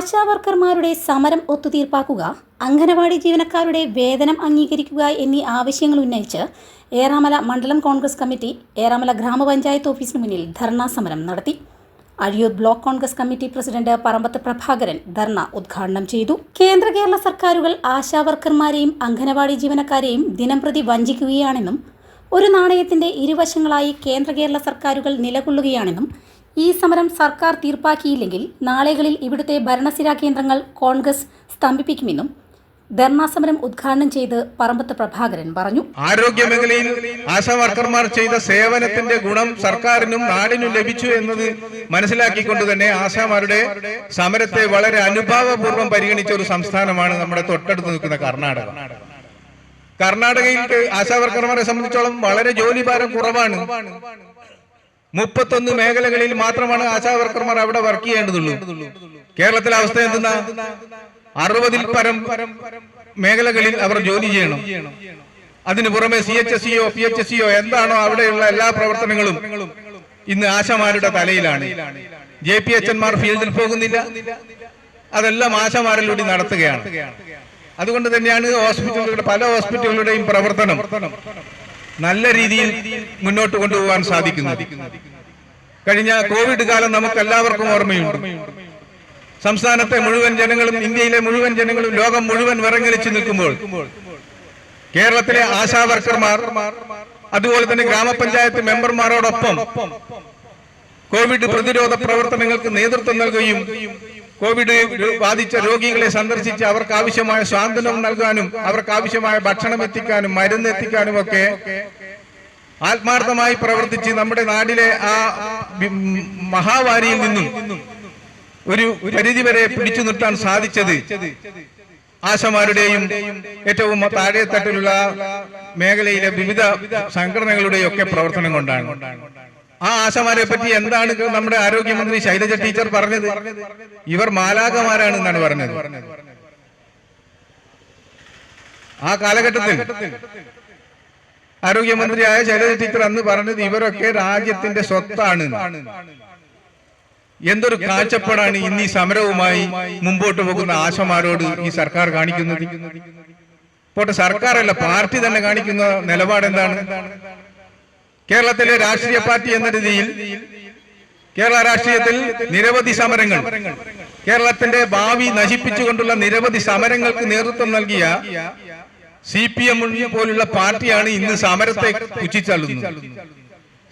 ആശാവർക്കർമാരുടെ സമരം ഒത്തുതീർപ്പാക്കുക അംഗനവാടി ജീവനക്കാരുടെ വേതനം അംഗീകരിക്കുക എന്നീ ആവശ്യങ്ങൾ ഉന്നയിച്ച് ഏറാമല മണ്ഡലം കോൺഗ്രസ് കമ്മിറ്റി ഏറാമല ഗ്രാമപഞ്ചായത്ത് ഓഫീസിന് മുന്നിൽ ധർണാ സമരം നടത്തി. Azhiyur block Congress committee president Parambath Prabhakaran dharna ഉദ്ഘാടനം ചെയ്തു. കേന്ദ്ര കേരള സർക്കാരുകൾ ആശാവർക്കർമാരെയും അംഗനവാടി ജീവനക്കാരെയും ദിനംപ്രതി വഞ്ചിക്കുകയാണെന്നും ഒരു നാണയത്തിന്റെ ഇരുവശങ്ങളായി കേന്ദ്ര കേരള സർക്കാരുകൾ നിലകൊള്ളുകയാണെന്നും ഈ സമരം സർക്കാർ തീർപ്പാക്കിയില്ലെങ്കിൽ നാളെകളിൽ ഇവിടുത്തെ ഭരണസിരാ കേന്ദ്രങ്ങൾ കോൺഗ്രസ് സ്തംഭിപ്പിക്കുമെന്നും ധർണാ സമരം ഉദ്ഘാടനം ചെയ്ത് പറമ്പത്ത് പ്രഭാകരൻ പറഞ്ഞു. ആരോഗ്യ മേഖലയിൽ ആശാവർക്കർമാർ ചെയ്ത സേവനത്തിന്റെ ഗുണം സർക്കാരിനും നാടിനും ലഭിച്ചു എന്നത് മനസ്സിലാക്കിക്കൊണ്ട് തന്നെ ആശാമാരുടെ സമരത്തെ വളരെ അനുഭാവപൂർവം പരിഗണിച്ച ഒരു സംസ്ഥാനമാണ് നമ്മുടെ തൊട്ടടുത്ത് നിൽക്കുന്ന കർണാടക. കർണാടകയിൽ ആശാവർക്കർമാരെ സംബന്ധിച്ചോളം വളരെ ജോലിഭാരം കുറവാണ്. മുപ്പത്തൊന്ന് മേഖലകളിൽ മാത്രമാണ് ആശാ വർക്കർമാർ അവിടെ വർക്ക് ചെയ്യേണ്ടതുള്ളൂ. കേരളത്തിലെ അവസ്ഥ എന്തെന്നാ? അറുപതിൽ പരം മേഖലകളിൽ അവർ ജോലി ചെയ്യണം. അതിനു പുറമെ C H S CO P H S CO എന്താണോ അവിടെയുള്ള എല്ലാ പ്രവർത്തനങ്ങളും ഇന്ന് ആശമാരുടെ തലയിലാണ്. ജെ പി എച്ച് എൻമാർ ഫീൽഡിൽ പോകുന്നില്ല. അതെല്ലാം ആശമാരിലൂടെ നടത്തുകയാണ്. അതുകൊണ്ട് തന്നെയാണ് ഹോസ്പിറ്റലുകളുടെ പല ഹോസ്പിറ്റലുകളുടെയും പ്രവർത്തനം. നല്ല രീതിയിൽ മുന്നോട്ട് കൊണ്ടുപോകാൻ സാധിക്കുന്നു. കഴിഞ്ഞ കോവിഡ് കാലം നമുക്ക് എല്ലാവർക്കും ഓർമ്മയുണ്ട്. സംസ്ഥാനത്തെ മുഴുവൻ ജനങ്ങളും ഇന്ത്യയിലെ മുഴുവൻ ജനങ്ങളും ലോകം മുഴുവൻ വിറങ്ങലിച്ചു നിൽക്കുമ്പോൾ കേരളത്തിലെ ആശാ വർക്കർമാർ അതുപോലെ തന്നെ ഗ്രാമപഞ്ചായത്ത് മെമ്പർമാരോടൊപ്പം കോവിഡ് പ്രതിരോധ പ്രവർത്തനങ്ങൾക്ക് നേതൃത്വം നൽകുകയും കോവിഡ് ബാധിച്ച രോഗികളെ സന്ദർശിച്ച് അവർക്ക് ആവശ്യമായ സ്വാതന്ത്ര്യം നൽകാനും അവർക്ക് ആവശ്യമായ ഭക്ഷണം എത്തിക്കാനും മരുന്ന് എത്തിക്കാനും ഒക്കെ ആത്മാർത്ഥമായി പ്രവർത്തിച്ച് നമ്മുടെ നാടിലെ ആ മഹാവാരിയിൽ നിന്നും ഒരു പരിധിവരെ പിടിച്ചു നിർത്താൻ സാധിച്ചത് ആശമാരുടെയും ഏറ്റവും താഴെത്തട്ടിലുള്ള മേഖലയിലെ വിവിധ സംഘടനകളുടെയും ഒക്കെ പ്രവർത്തനം കൊണ്ടാണ്. ആ ആശമാരെ പറ്റി എന്താണ് നമ്മുടെ ആരോഗ്യമന്ത്രി ശൈലജ ടീച്ചർ പറഞ്ഞത്? ഇവർ മാലാകമാരാണ് എന്നാണ് പറഞ്ഞത്. ആ കാലഘട്ടത്തിൽ ആരോഗ്യമന്ത്രിയായ ശൈലജ ടീച്ചർ അന്ന് പറഞ്ഞത് ഇവരൊക്കെ രാജ്യത്തിന്റെ സ്വത്താണ്. എന്തൊരു കാഴ്ചപ്പാടാണ് ഇന്ന് ഈ സമരവുമായി മുമ്പോട്ട് പോകുന്ന ആശമാരോട് ഈ സർക്കാർ കാണിക്കുന്നത്? പോട്ടെ സർക്കാരല്ല പാർട്ടി തന്നെ കാണിക്കുന്ന നിലപാട് എന്താണ് കേരളത്തിലെ രാഷ്ട്രീയ പാർട്ടി എന്ന രീതിയിൽ കേരള രാഷ്ട്രീയത്തിൽ നിരവധി സമരങ്ങൾ. കേരളത്തിന്റെ ഭാവി നശിപ്പിച്ചുകൊണ്ടുള്ള നിരവധി സമരങ്ങൾക്ക് നേതൃത്വം നൽകിയ സി പി എം പോലുള്ള പാർട്ടിയാണ് ഇന്ന് സമരത്തെ പുച്ഛിച്ചള്ളുന്നത്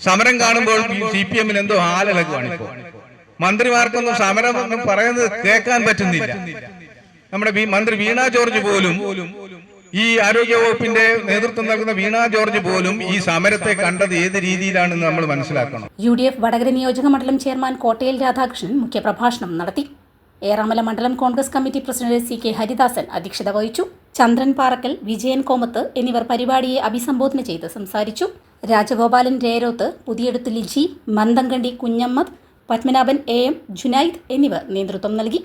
സമരം കാണുമ്പോൾ സി പി എമ്മിന് എന്തോ ആലലകുവാണ് ഇപ്പോൾ. മന്ത്രിമാർക്കൊന്നും സമരം പറയുന്നത് കേൾക്കാൻ പറ്റുന്നില്ല. നമ്മുടെ മന്ത്രി വീണ ജോർജ് പോലും ഈ ആരോഗ്യ വകുപ്പിന്റെ നേതൃത്വം നൽകുന്ന വീണ ജോർജ് പോലും ഈ സമരത്തെ കണ്ടത് ഏത് രീതിയിലാണെന്ന് നമ്മൾ മനസ്സിലാക്കണം. യു ഡി എഫ് വടകര നിയോജക മണ്ഡലം ചെയർമാൻ കോട്ടയിൽ രാധാകൃഷ്ണൻ മുഖ്യപ്രഭാഷണം നടത്തി. ഏറാമല മണ്ഡലം Congress committee president C K Haridasan അധ്യക്ഷത വഹിച്ചു. ചന്ദ്രൻ പാറക്കൽ വിജയൻ കോമത്ത് എന്നിവർ പരിപാടിയെ അഭിസംബോധന ചെയ്ത് സംസാരിച്ചു. രാജഗോപാലൻ രേരോത്ത് പുതിയെടുത്ത് ലിജി മന്ദംകണ്ടി കുഞ്ഞമ്മദ് പത്മനാഭൻ എ എം ജുനൈദ് എന്നിവർ നേതൃത്വം നൽകി.